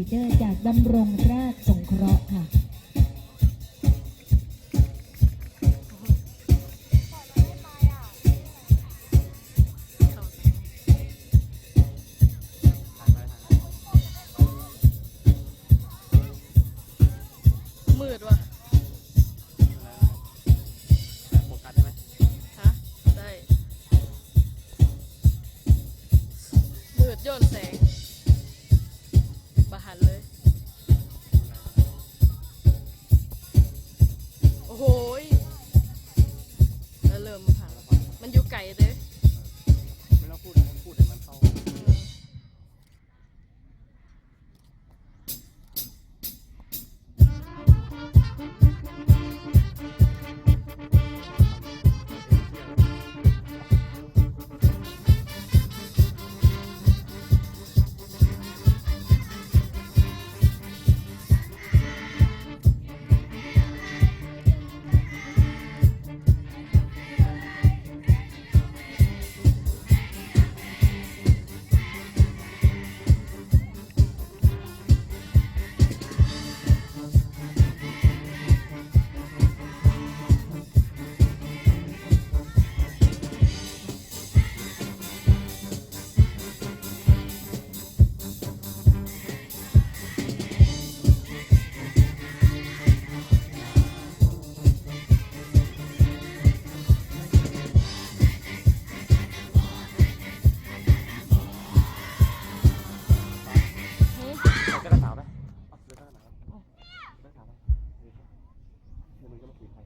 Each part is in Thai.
ีเดอร์จากดำรงราชสงเคราะห์ค่ะ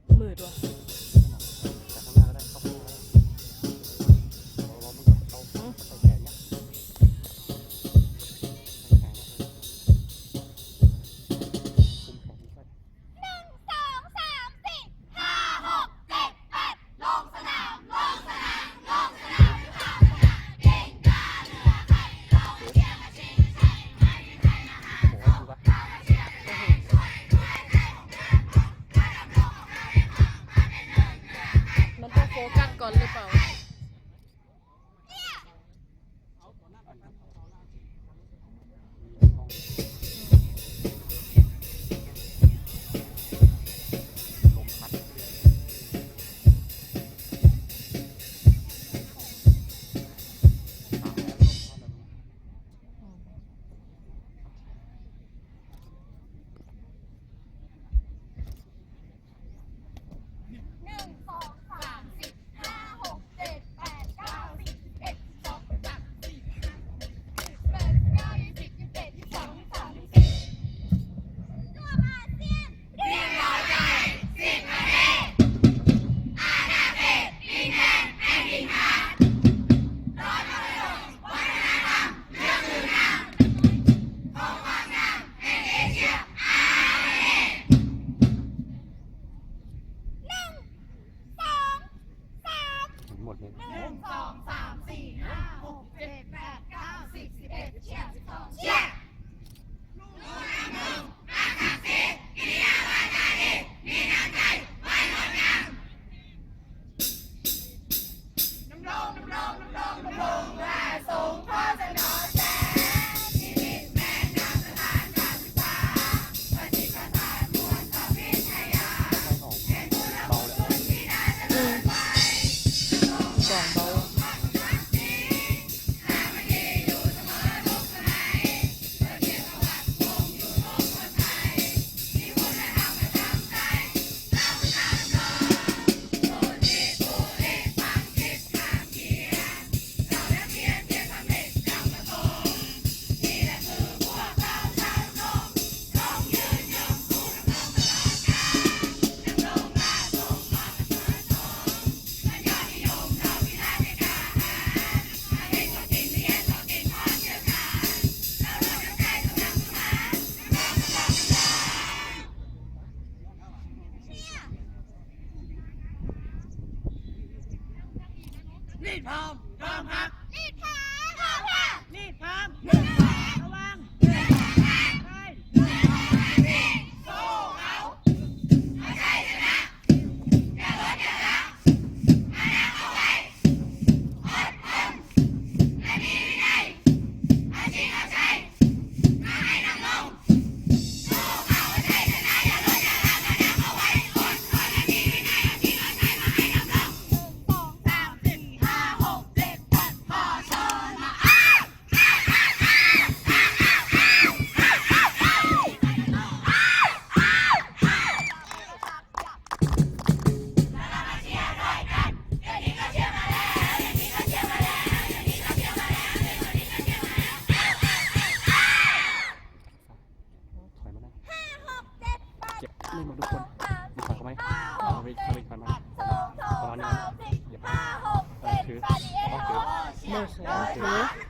没多。 นี่พร้อมพร้อมครับนี่พร้อมพร้อมค่ะนี่พร้อม อีกทนอีกทำอีกประมาณนี้ห้าหกเจ็ดแปดเก้าสิบโอเ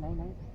来来来。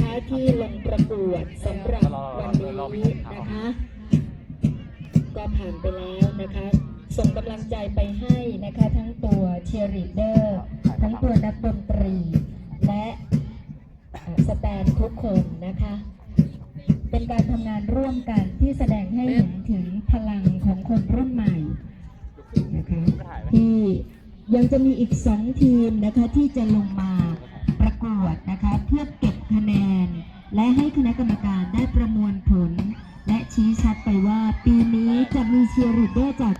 คะที่ลงประกวดสำหรับวันนี้นะคะก็ผ่านไปแล้วนะคะ ส่งกำลังใจไปให้นะคะทั้งตัวเชียร์ลีดเดอร์ทั้งตัวนักดนตรี และสแตนทุกคนนะคะ เป็นการทำงานร่วมกันที่แสดงให้เห็นถึงพลังของคนรุ่นใหม่นะคะที่ยังจะมีอีกสองทีมนะคะที่จะลงมา และให้คณะกรรมการได้ประมวลผล และชี้ชัดไปว่าปีนี้จะมีเชียร์ลีดเด้จาก